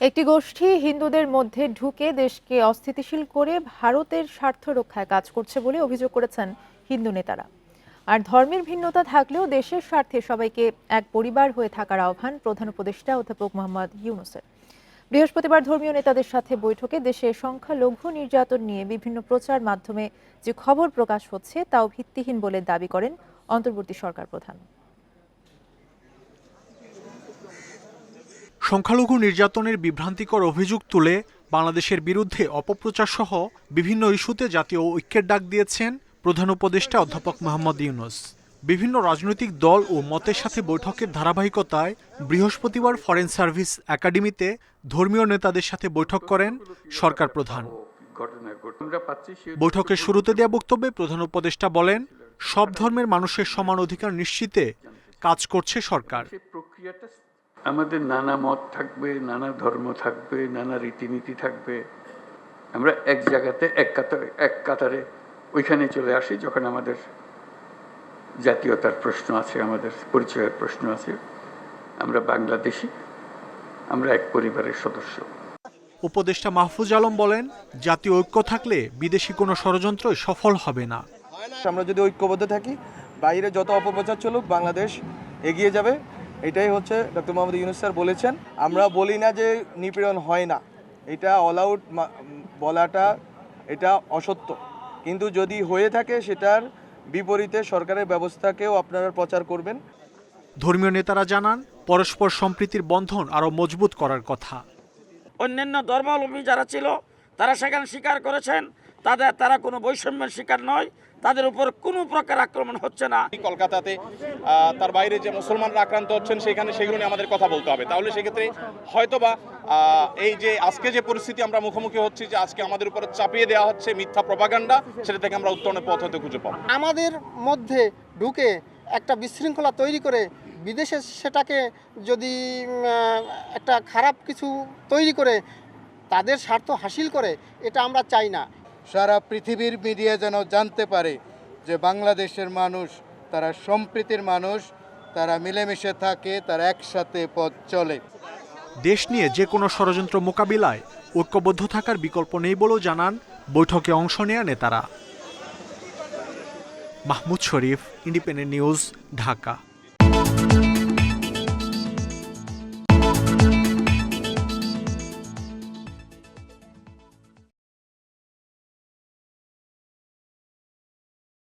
একটি গোষ্ঠী হিন্দুদের মধ্যে ঢুকে দেশকে অস্থিতিশীল করে ভারতের স্বার্থ রক্ষায় কাজ করছে বলে অভিযোগ করেছেন হিন্দু নেতারা। আর ধর্মের ভিন্নতা থাকলেও দেশের স্বার্থে সবাইকে এক পরিবার হয়ে থাকার আহ্বান প্রধান উপদেষ্টা অধ্যাপক মোহাম্মদ ইউনুসের। বৃহস্পতিবার ধর্মীয় নেতাদের সাথে বৈঠকে দেশে সংখ্যালঘু নির্যাতন নিয়ে বিভিন্ন প্রচার মাধ্যমে যে খবর প্রকাশ হচ্ছে, তাও ভিত্তিহীন বলে দাবি করেন অন্তর্বর্তী সরকার প্রধান। সংখ্যালঘু নির্যাতনের বিভ্রান্তিকর অভিযোগ তুলে বাংলাদেশের বিরুদ্ধে অপপ্রচার সহ বিভিন্ন ইস্যুতে জাতীয় ঐক্যের ডাক দিয়েছেন প্রধান উপদেষ্টা অধ্যাপক মোহাম্মদ ইউনুস। বিভিন্ন রাজনৈতিক দল ও মতের সাথে বৈঠকের ধারাবাহিকতায় বৃহস্পতিবার ফরেন সার্ভিস একাডেমিতে ধর্মীয় নেতাদের সাথে বৈঠক করেন সরকার প্রধান। বৈঠকের শুরুতে দেওয়া বক্তব্যে প্রধান উপদেষ্টা বলেন, সব ধর্মের মানুষের সমান অধিকার নিশ্চিতে কাজ করছে সরকার। আমাদের নানা মত থাকবে নানা ধর্ম থাকবে নানা রীতিনীতি থাকবে। আমরা এক জায়গাতে এক কাতারে এক কাতারে ওইখানে চলে আসি যখন আমাদের জাতীয়তার প্রশ্ন আছে আমাদের পরিচয়ের প্রশ্ন আছে। আমরা বাংলাদেশি আমরা এক পরিবারের সদস্য। উপদেষ্টা মাহফুজ আলম বলেন জাতীয় ঐক্য থাকলে বিদেশি কোনো ষড়যন্ত্রই সফল হবে না। আমরা যদি ঐক্যবদ্ধ থাকি বাইরে যত অপপ্রচার চলুক বাংলাদেশ এগিয়ে যাবে। এটাই হচ্ছে ডক্টর মোহাম্মদ ইউনুস স্যার বলেছেন। আমরা বলি না যে নিপীড়ন হয় না। এটা অল আউট বলাটা এটা অসত্য। কিন্তু যদি হয়ে থাকে সেটার বিপরীতে সরকারের ব্যবস্থাকেও আপনারা প্রচার করবেন। ধর্মীয় নেতারা জানান পরস্পর সম্প্রীতির বন্ধন আরও মজবুত করার কথা। অন্যান্য ধর্মাবলম্বী যারা ছিল তারা সেখানে স্বীকার করেছেন তাদের তারা কোনো বৈষম্যের শিকার নয় তাদের উপর কোনো প্রকার আক্রমণ হচ্ছে না। কলকাতাতে তার বাইরে যে মুসলমানরা আক্রান্ত হচ্ছেন সেখানে সেগুলো নিয়ে আমাদের কথা বলতে হবে। তাহলে সেক্ষেত্রে হয়তোবা এই যে আজকে যে পরিস্থিতি আমরা মুখোমুখি হচ্ছি যে আজকে আমাদের উপর চাপিয়ে দেওয়া হচ্ছে মিথ্যা প্রপাগান্ডা সেটা থেকে আমরা উত্তরণের পথ হতে খুঁজে পাবো। আমাদের মধ্যে ঢুকে একটা বিশৃঙ্খলা তৈরি করে বিদেশে সেটাকে যদি একটা খারাপ কিছু তৈরি করে তাদের স্বার্থ হাসিল করে এটা আমরা চাই না। সারা পৃথিবীর মিডিয়া যেন জানতে পারে যে বাংলাদেশের মানুষ, তারা সম্প্রীতির মানুষ, তারা মিলেমিশে থাকে, তারা একসাথে পথ চলে। দেশ নিয়ে যে কোনো ষড়যন্ত্র মোকাবিলায় ঐক্যবদ্ধ থাকার বিকল্প নেই বলেও জানান বৈঠকে অংশ নেয়া নেতারা। Mahmud Sharif Independent News Dhaka.